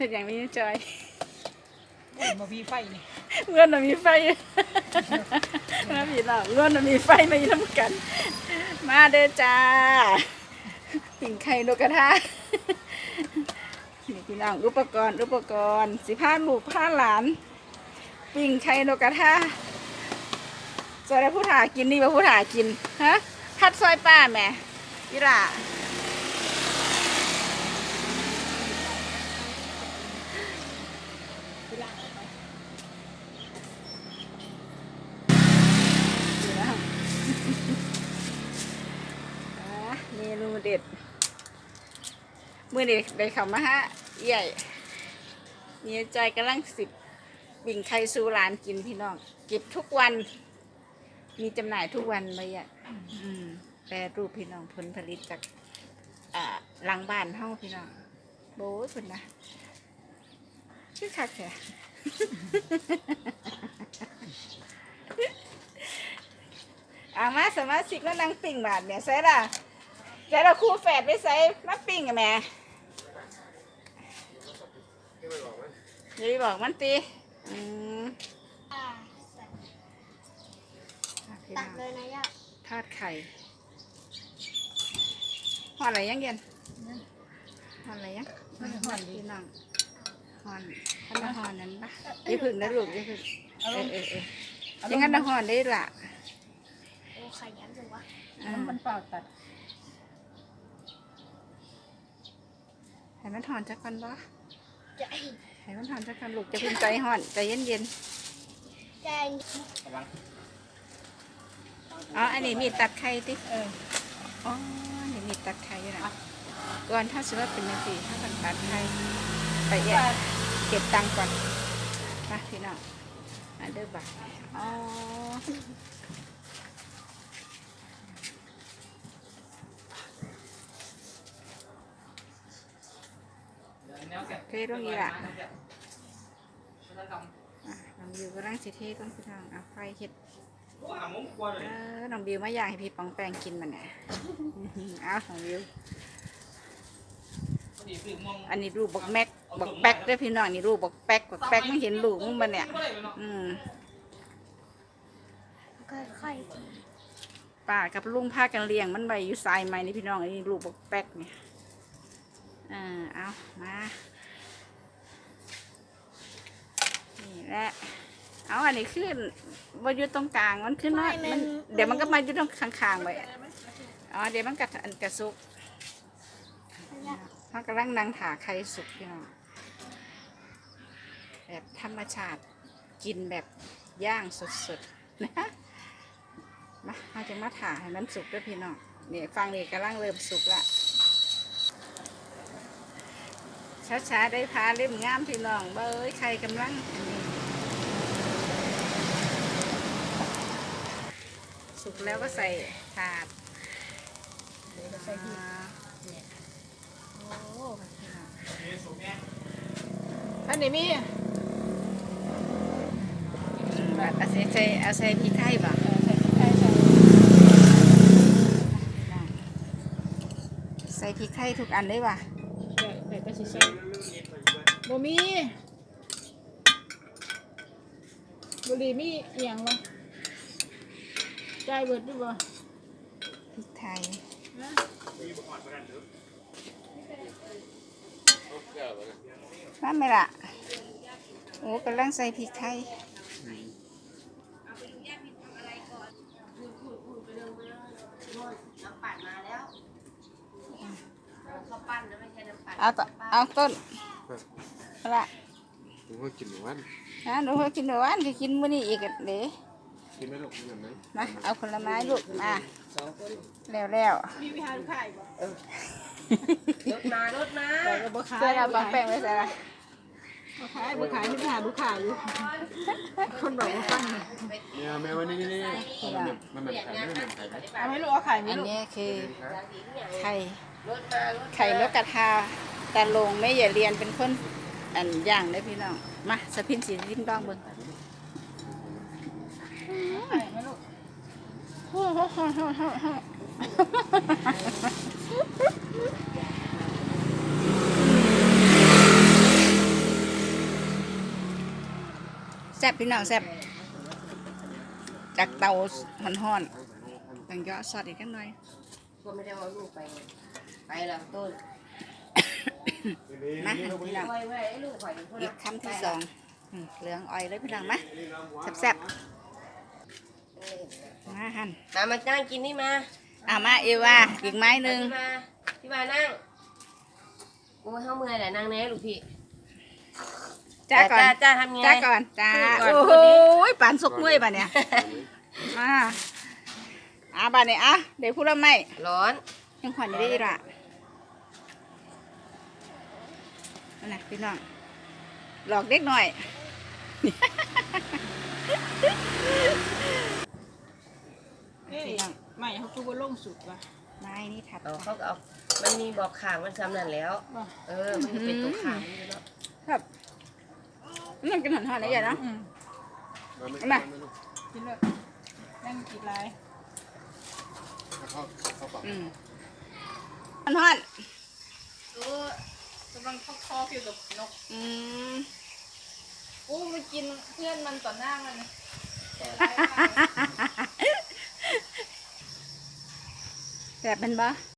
เป็นอย่างนี้จอยมามีไฟนี่เงินน่ะมีไฟนะพี่น้องเงินน่ะมีไฟมาอยู่น้ำกัน มาเด้อจ้าปิ่งไข่นกกระทานี่พี่น้องอุปกรณ์อุปกรณ์สิผ้าลูกผ้าหลาน ปิ่งไข่นกกระทาจะได้ผู้ถ่ากินนี่ว่าผู้ถ่ากินฮะพัดซอยป้าแหม่ยี่ล่ะนี่นะอ่าเมนูเด็ดมื่อเด็กได้เขามาฮะใหญ่มีใจกำลังสิบบิ่งไข่สูร้านกินพี่น้องเก็บทุกวัน มีจำหน่ายทุกวันเลยอะแปรรูปพี่น้องผลผลิตจากหลังบ้านเฮาพี่น้องโบ้ยคนนะชื่อคักแท้อามาสมาชิกแล้วนางปิ่งบาทเนี่ยใส่ละ ใส่ละคู่แฝดไปใส่มาปิ่งกับแม่อย่าไปบอกมันตีอืมอ่าใส่อะพี่ตัน้กองเลยนะย่าทอดไข่หอนอะไรยังเย็นหอนอะไรยังพี่น้องหอนพันละหอนนั้นปะอย่าพึ่งนะลูกอย่าพึ่งเออเออเอออยังงั้นนะหอนได้ละโอ้ขยันจังวะอ่าน้ำมันเปล่าตัด ให้มันหอนจักกันปะใจให้มันหอนจักกันลูกจะพึ่งใจหอนใจเย็นเย็นใจๆอ๋ออันนี้มีดตัดไข่ติเอออ๋ออันนี้มีดตัดไข่อยู่นะก่อนถ้าสมมติว่าเป็นยังไงถ้ามันตัดไข่ไปแยกเก็บตังค์ก่อนมาพี่น้องอันเดอร์บักอ๋อ เทตรงนี้ล่ะอะน้องบิวกำลังสิเทตรงพี่น้องเอาไฟเห็ดเออน้องบิวมาอยากให้พี่ปองแปงกินมันเนี่ยเอาน้องบิวอันนี้รูปบักแม็กบักแป๊กด้วยพี่น้องนี่รูปบักแป๊กบักแป๊กไม่เห็นลูกมึงมันเนี่ย อืมค่อยป้ากับลุงพากันเลี้ยงมันไปอยู่ทรายไม้นี่พี่น้องอันนี้รูปบักแป๊กเนี่ยเออเอามานี่ แหละเอาอันนี้ขึ้นว่าอยู่ตรงกลางมันขึ้นน้อยมันเดี๋ยวมันก็มาอยู่ตรงข้างๆไปอ๋อเดี๋ยวมันกัอันกระซุกๆย่ามันกำลังนั่งถาไข่สุกพี่น้องแบบธรรมชาติกินแบบย่างสดๆนะมาเราจะมาถาให้มันสุกด้วยพี่น้องเนี่ยฟังนี่กำลังเริ่มสุกละช้าๆได้พาเล่มงามพี่น้องเบ้ยไข่กำลังอันนี้ สุกแล้วก็ใส่ถาดใส่ที่โอ้พี่น้องอันนี้มีแบบเอาใส่ใส่เอาใส่พริกไทยบ่เออใส่พริกไทยใส่ใส่พริกไทยทุกอันเลยว่ะใส่ใส่ก็สิใส่บ่มีบุหรี่มีอหย่างวะใจายเบิดด้วยบ่พริกไทยนั่นไหมล่ะ โอ้กำลังใส่พริกไทยเอาต่อเอาต้นเอาละผมก็กินหมูวันนะหนูเคยกินหนูหวานก็กินมื้อนี้อีกอะเด้ กินไหมลูกกินแบบไหนมาเอาผลไม้ลูกมาแล้วแล้วมีวิหารขายบ่รถมารถมาแต่ก็บ่ขายเสื้อเราบางแป้งไว้ใส่ละบ่ขายบ่ขายมีวิหารลูกค้าอยู่คนบอกว่าฟังเนี่ยแม่วันนี้นี่นี่มันแบบมันแบบขายไม่เหมือนขายไหมเอาให้ลูกเอาขายไหมอันลูกนี้คือไข่รถมารถไข่นกกระทาตาลงไม่อย่าเรียนเป็นคนอันย่างได้อพี่น้องมาสะพินสีดิ้งดองเบิ่ง แซ่บพี่น้องแซ่บจากเตาห่อนๆตั้งยอดสดอีกกันหน่อยก็ไม่ได้เอาลูกไป ไปหลำต้นมาพี่น้องอีกคำที่สองเหลืองอ้อยเลยพี่น้องมาแซ่บ มาหั่นมามานั่งกินนี่มาอ่ามาเอวาอีกไม้หนึ่งพี่มาพี่มานั่งโอ้ยเข้าเมื่อยแหละนั่งแน่ลูกพี่ จ้าก่อนจ้าจ้าทำไง จ้าก่อนจ้าก่อน โอ้โหปานสุกเมื่อยป่ะเนี่ยมาอ่าป่ะเนี่ยอะเดี๋ยวพูดแล้วไม่ร้อนยังขวัญอยู่ได้อีกละนั่นนะพี่น้องหลอกเด็กหน่อย เอ้ยไม่เขาคือว่าลงสุดว่ะไม้นี่ถัดเอาเขาก็เอามันมีบอกข่างมันซ้ำนั่นแล้วบ่เออ มันจะเป็นตัวข่างมันอยู่เนาะครับนั่นกินหันหันอะไรอย่างเนาะอืมมากินเลยนั่งกินไรเข้าเข้าปากอืมหันหันกำลังคอๆอยู่กับนกอืมอู้มันกินเพื่อนมันต่อหน้ามันแต่ไรมาก แบบเป็นปะ